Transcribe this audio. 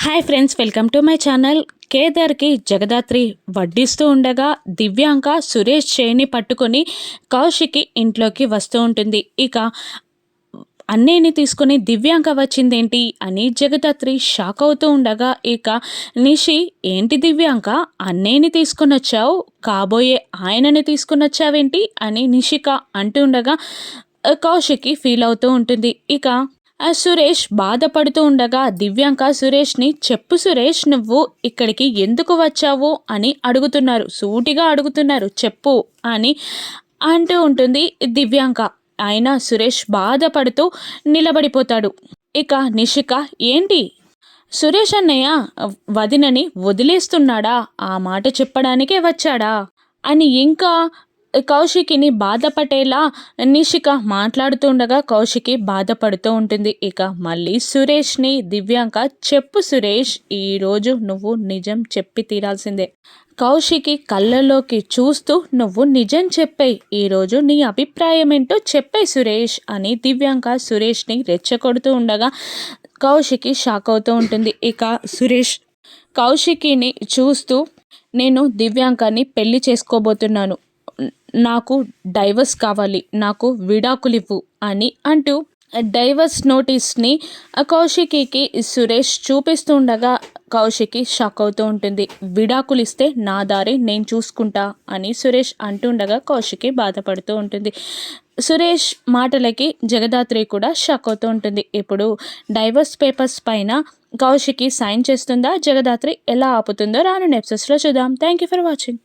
Hi friends welcome to my channel. కేదార్కి Jagadhatri వడ్డిస్తూ ఉండగా దివ్యాంక సురేష్ చేయిని పట్టుకొని కౌశికి ఇంట్లోకి వస్తూ ఉంటుంది. ఇక అన్నయ్యని తీసుకుని దివ్యాంక వచ్చిందేంటి అని జగదాత్రి షాక్ అవుతూ ఉండగా ఇక నిషి ఏంటి దివ్యాంక అన్నయ్యని తీసుకుని వచ్చావు? కాబోయే ఆయనని తీసుకుని వచ్చావేంటి? అని నిషిక అంటూ ఉండగా కౌశికి ఫీల్ అవుతూ ఉంటుంది. ఇక సురేష్ బాధపడుతూ ఉండగా దివ్యాంక సురేష్ని చెప్పు సురేష్ నువ్వు ఇక్కడికి ఎందుకు వచ్చావు? అని అడుగుతున్నారు. సూటిగా అడుగుతున్నారు. చెప్పు అని అంటూ ఉంటుంది దివ్యాంక. అయినా సురేష్ బాధపడుతూ నిలబడిపోతాడు. ఇక నిషిక ఏంటి? సురేష్ అన్నయ్య వదినని వదిలేస్తున్నాడా? ఆ మాట చెప్పడానికే వచ్చాడా? అని ఇంకా కౌశికిని బాధపడేలా నిషిక మాట్లాడుతుండగా కౌశికి బాధపడుతూ ఉంటుంది. ఇక మళ్ళీ సురేష్ని దివ్యాంక చెప్పు సురేష్ ఈరోజు నువ్వు నిజం చెప్పి తీరాల్సిందే. కౌశికి కళ్ళలోకి చూస్తూ నువ్వు నిజం చెప్పేయి ఈరోజు నీ అభిప్రాయం ఏంటో చెప్పే సురేష్ అని దివ్యాంక సురేష్ని రెచ్చగొడుతూ ఉండగా కౌశికి షాక్ అవుతూ ఉంటుంది. ఇక సురేష్ కౌశికిని చూస్తూ నేను దివ్యాంకాన్ని పెళ్ళి చేసుకోబోతున్నాను. నాకు డైవర్స్ కావాలి నాకు విడాకులివ్వు అని అంటూ డైవర్స్ నోటీస్ని కౌశికికి సురేష్ చూపిస్తుండగా కౌశికి షాక్ అవుతూ ఉంటుంది. విడాకులు ఇస్తే నా దారి నేను చూసుకుంటా అని సురేష్ అంటుండగా కౌశికి బాధపడుతూ ఉంటుంది. సురేష్ మాటలకి జగదాత్రి కూడా షాక్ అవుతూ ఉంటుంది. ఇప్పుడు డైవర్స్ పేపర్స్ పైన కౌశికి సైన్ చేస్తుందా జగదాత్రి ఎలా ఆపుతుందో రాను నెప్సెస్లో చూద్దాం. Thank you for watching.